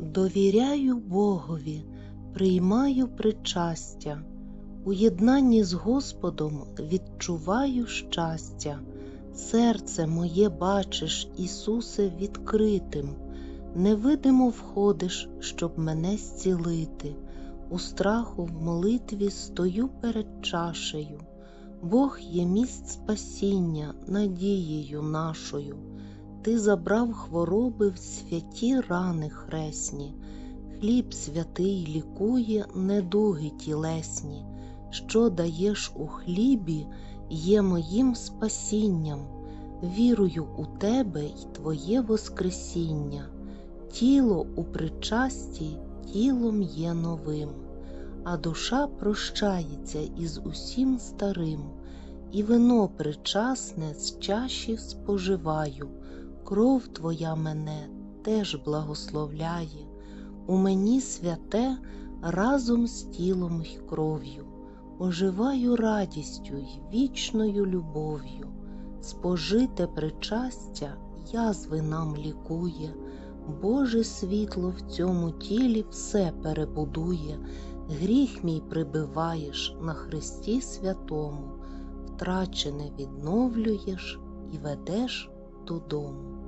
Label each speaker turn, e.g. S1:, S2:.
S1: Довіряю Богові, приймаю причастя, у єднанні з Господом відчуваю щастя. Серце моє бачиш, Ісусе, відкритим, невидимо входиш, щоб мене зцілити. У страху в молитві стою перед чашею. Бог є міст спасіння, надією нашою. Ти забрав хвороби в святі рани хресні, хліб святий лікує недуги тілесні, що даєш у хлібі, є моїм спасінням, вірую у тебе й твоє Воскресіння, тіло у причасті тілом є новим, а душа прощається із усім старим, і вино причасне з чаші споживаю кров Твоя мене теж благословляє, у мені святе разом з тілом й кров'ю, оживаю радістю й вічною любов'ю, спожите причастя язви нам лікує, Боже світло в цьому тілі все перебудує, гріх мій прибиваєш на Христі святому, втрачене відновлюєш і ведеш do dom.